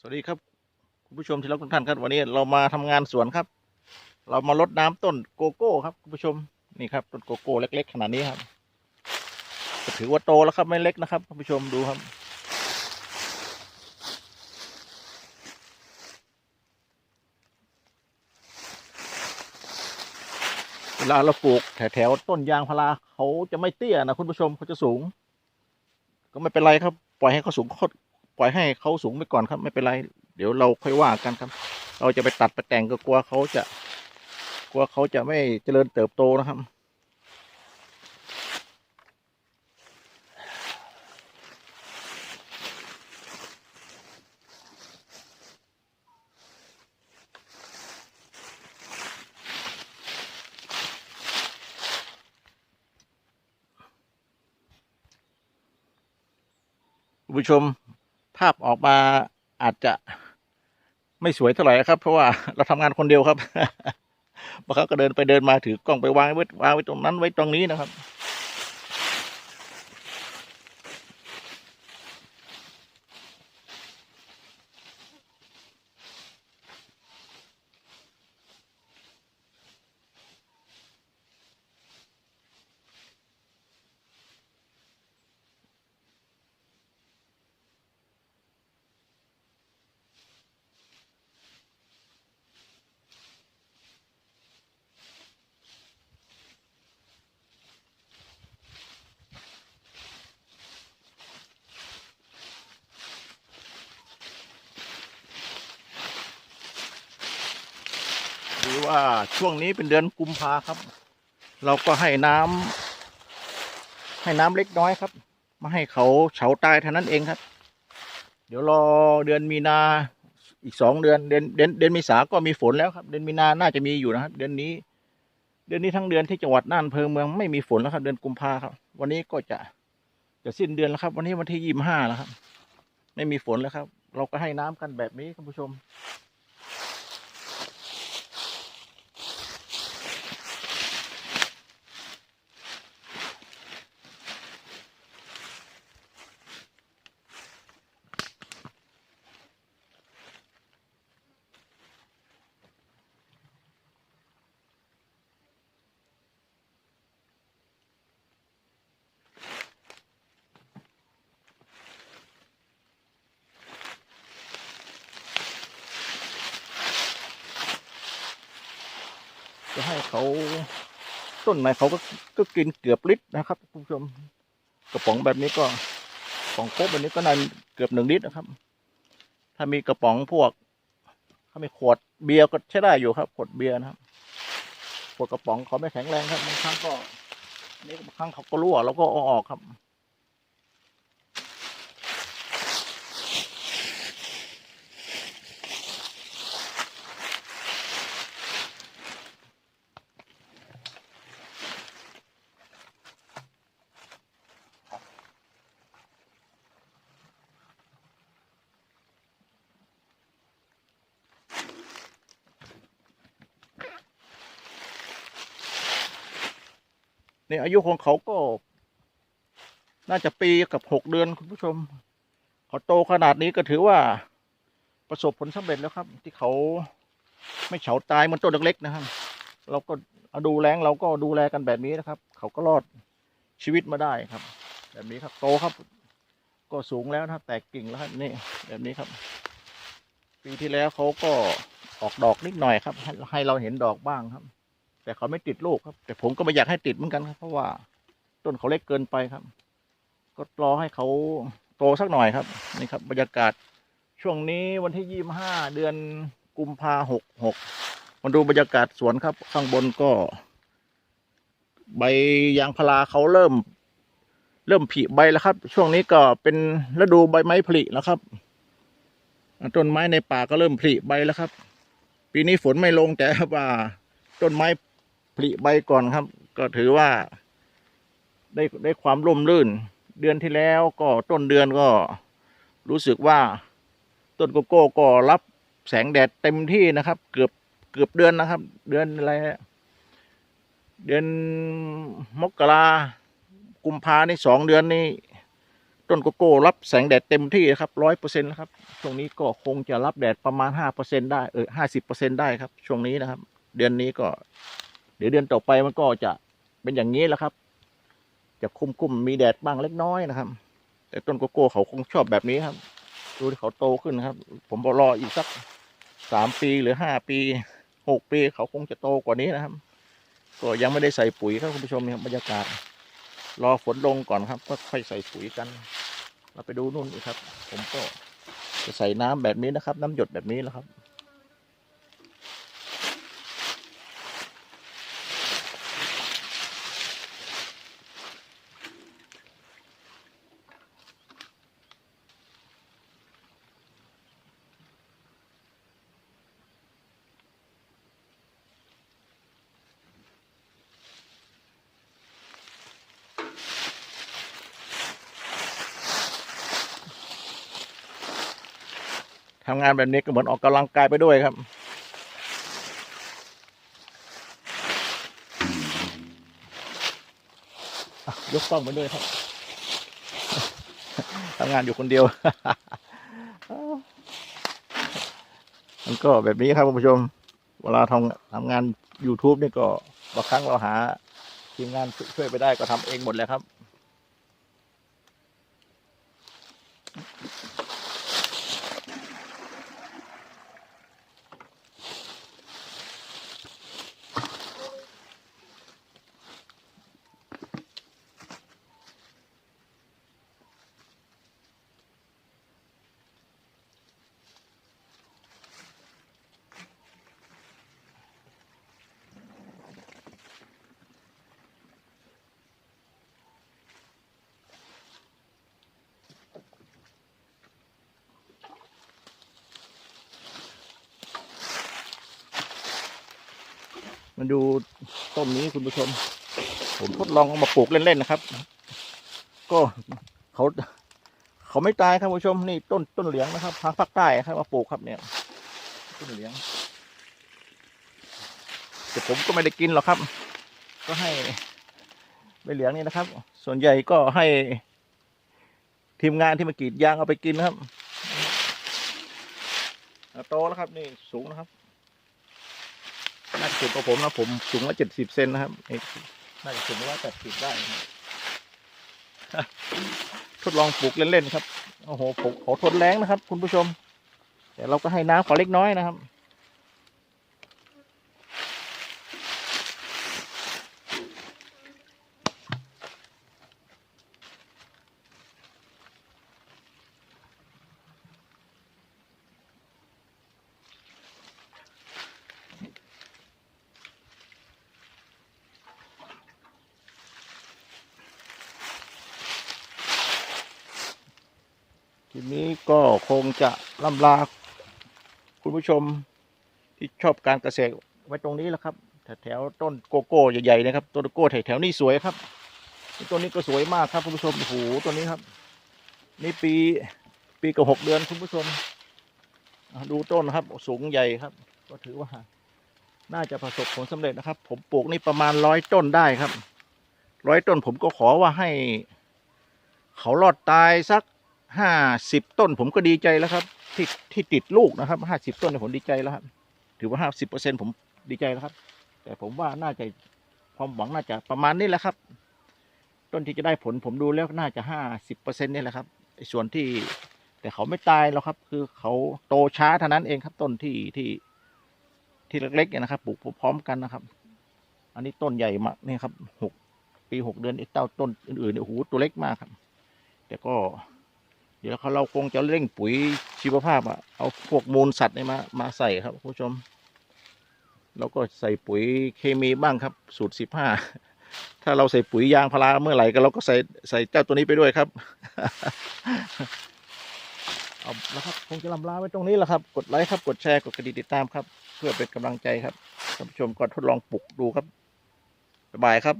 สวัสดีครับคุณผู้ชมที่รักทุกท่านครับวันนี้เรามาทำงานสวนครับ เรามาลดน้ำต้นโกโก้ครับคุณผู้ชมนี่ครับต้นโกโก้เล็ก ๆ ขนาดนี้ครับถือว่าโตแล้วครับไม่เล็กนะครับคุณผู้ชมดูครับ เวลาเราปลูกแถวๆต้นยางพาราเขาจะไม่เตี้ยนะคุณผู้ชมเขาจะสูง ก็ไม่เป็นไรครับ ปล่อยให้เขาสูงเขา ปล่อยให้เขาสูงไปก่อนครับไม่เป็นไร เดี๋ยวเราค่อยว่ากันครับ เราจะไปตัดไปแต่งก็กลัวเขาจะ กลัวเขาจะไม่เจริญเติบโตนะครับผู้ชม ภาพออกมาอาจจะไม่สวยเท่าไหร่ครับ เพราะว่าเราทำงานคนเดียวครับบางครั้งก็เดินไปเดินมาถือกล้องไปวางไว้วางไว้ตรงนั้นไว้ตรงนี้นะครับ ว่าช่วงนี้เป็นเดือนกุมภาครับ เราก็ให้น้ำให้น้ำเล็กน้อยครับมาให้เขาเฉาตายเท่านั้นเองครับ เดี๋ยวรอเดือนมีนาอีกสองเดือนเดือนเดือนเดือนเมษาก็มีฝนแล้วครับ เดือนมีนาน่าจะมีอยู่นะครับ เดือนนี้ เดือนนี้ทั้งเดือนที่จังหวัดน่านอำเภอเมืองไม่มีฝนแล้วครับ เดือนกุมภาครับ วันนี้ก็จะจะสิ้นเดือนแล้วครับ วันนี้วันที่ยี่สิบห้าแล้วครับ ไม่มีฝนแล้วครับ เราก็ให้น้ำกันแบบนี้คุณผู้ชม จะให้เขาต้นไหนเขาก็ก็กินเกือบลิตรนะครับคุณผู้ชมกระป๋องแบบนี้ก็กระป๋องโค้กแบบนี้ก็นานเกือบหนึ่งลิตรนะครับ ถ้ามีกระป๋องพวก ถ้ามีขวดเบียร์ก็ใช้ได้อยู่ครับ ขวดเบียร์นะครับขวดกระป๋องเขาไม่แข็งแรงครับบางครั้งก็นี่บางครั้งเขาก็รั่วเราก็เอาออกครับ นี่อายุของเขาก็ น่าจะปีกับหกเดือนคุณผู้ชมเขาโตขนาดนี้ก็ถือว่าประสบผลสำเร็จแล้วครับ ที่เขาไม่เฉาตายเหมันต้นเล็กๆนะครับ เราก็าดูแลงเราก็ดูแลกันแบบนี้นะครับ เขาก็รอดชีวิตมาได้ครับ แบบนี้ครับโตครับ ก็สูงแล้วนะครับ แตกกิ่งแล้วครับนี่แบบนี้ครับ ปีที่แล้วเขาก็ออกดอกนิดหน่อยครับ ให้เราเห็นดอกบ้างครับ แต่เขาไม่ติดลูกครับ แต่ผมก็ไม่อยากให้ติดเหมือนกันครับ เพราะว่าต้นเขาเล็กเกินไปครับ ก็รอให้เขาโตสักหน่อยครับนี่ครับ บรรยากาศช่วงนี้วันที่ยี่ห้าเดือนกุมภาหกหกมาดูบรรยากาศสวนครับ ข้างบนก็ ใบยางพาราเขาเริ่ม เริ่มผลิใบแล้วครับ ช่วงนี้ก็เป็นฤดูใบไม้ผลิแล้วครับต้นไม้ในป่าก็เริ่มผลิใบแล้วครับ ปีนี้ฝนไม่ลงแต่ว่าต้นไม้ ผลิใบก่อนครับ ก็ถือว่า ได้ได้ความร่มรื่น เดือนที่แล้วก็ต้นเดือนก็ รู้สึกว่า ต้นโกโก้ก็รับแสงแดดเต็มที่นะครับ เกือบเกือบเดือนนะครับ เดือนอะไรเดือนมกรากุมภาในสองเดือนนี้ต้นโกโก้รับแสงแดดเต็มที่ครับร้อยเปอร์เซ็นต์ครับช่วงนี้ก็คงจะรับแดดประมาณห้าเปอร์เซ็นได้เออห้าสิบเปอร์เซ็นได้ครับ ช่วงนี้นะครับ เดือนนี้ก็ เดี๋ยวเดือนต่อไปมันก็จะเป็นอย่างนี้แหละครับ จะคุ้มๆมีแดดบ้างเล็กน้อยนะครับ แต่ต้นโกโก้เขาคงชอบแบบนี้ครับ ดูที่เขาโตขึ้นนะครับ ผมรออีกสักสามปีหรือห้าปีหกปีเขาคงจะโตกว่านี้นะครับ ก็ยังไม่ได้ใส่ปุ๋ยครับคุณผู้ชมครับบรรยากาศ รอฝนลงก่อนครับ ก็ค่อยใส่ปุ๋ยกัน เราไปดูนู่นอีกครับ ผมก็จะใส่น้ำแบบนี้นะครับ น้ำหยดแบบนี้แหละครับ ทำงานแบบนี้ก็เหมือนออกกำลังกายไปด้วยครับ ยกกล้องไปด้วยครับทำงานอยู่คนเดียว มันก็แบบนี้ครับคุณผู้ชม เวลาทำทำงาน YouTube นี่ก็บางครั้งเราหาทีมงานช่วยไปได้ก็ทำเองหมดเลยครับ มาดูต้นนี้คุณผู้ชม ผมทดลองเอามาปลูกเล่นๆนะครับ ก็เขาเขาไม่ตายครับคุณผู้ชมนี่ต้นต้นเหลียงนะครับ ทางภาคใต้ครับมาปลูกครับเนี่ย ต้นเหลียงแต่ผมก็ไม่ได้กินหรอกครับ ก็ให้ใบเหลียงนี่นะครับ ส่วนใหญ่ก็ให้ ทีมงานที่มากรีดยางเอาไปกินนะครับโตแล้วครับ นี่สูงนะครับาจะสูงกว่าผมนะผมสูงละเจ็ดสิบเซนนะครับนี่น่าจะสูงร้อยแปดสิบได้นะครับทดลองปลูกเล่นๆครับโอ้โหปลูกเขาทนแรงนะครับ คุณผู้ชม แต่เราก็ให้น้ำขอเล็กน้อยนะครับ ทีนี้ก็คงจะล่ำลา คุณผู้ชมที่ชอบการเกษตรไว้ตรงนี้แหละครับแถวต้นโกโก้ใหญ่ๆนะครับต้นโกโก้แถวๆนี้สวยครับต้นนี้ก็สวยมากครับคุณผู้ชมโอ้โหต้นนี้ครับ นี่ปีปีกับหกเดือนคุณผู้ชม ดูต้นนะครับสูงใหญ่ครับ ก็ถือว่า น่าจะประสบผลสำเร็จนะครับ ผมปลูกนี่ประมาณร้อยต้นได้ครับร้อยต้นผมก็ขอว่าให้ เขารอดตายสัก ห้าสิบต้นผมก็ดีใจแล้วครับ ที่ที่ติดลูกนะครับห้าสิบต้นเนี่ยผมดีใจแล้วครับ ถือว่าห้าสิบเปอร์เซ็นผมดีใจแล้วครับ แต่ผมว่าน่าจะความหวังน่าจะประมาณนี้แหละครับ ต้นที่จะได้ผลผมดูแล้วน่าจะห้าสิบเปอร์เซ็นนี่แหละครับส่วนที่แต่เขาไม่ตายหรอกครับ คือเขาโตช้าเท่านั้นเองครับ ต้นที่ที่ที่เล็กๆเนี่ยนะครับปลูกพร้อมๆกันนะครับ อันนี้ต้นใหญ่มากนี่ครับหกปีหกเดือนไอ้เต้าต้นอื่นๆเนี่ยโอ้โหตัวเล็กมากครับ แต่ก็ เดี๋ยวเขาเราคงจะเร่งปุ๋ยชีวภาพอะเอาพวกมูลสัตว์เนี่ยมามาใส่ครับผู้ชม แล้วก็ใส่ปุ๋ยเคมีบ้างครับ สูตรสิบห้าถ้าเราใส่ปุ๋ยยางพาราเมื่อไหร่ก็เราก็ใส่ใส่เจ้าตัวนี้ไปด้วยครับเอาละครับคงจะลำลาไว้ตรงนี้แหละครับ กดไลค์ครับ กดแชร์ กดกระดิ่งติดตามครับ เพื่อเป็นกำลังใจครับท่านผู้ชมก็ทดลองปลูกดูครับ บ๊ายบายครับ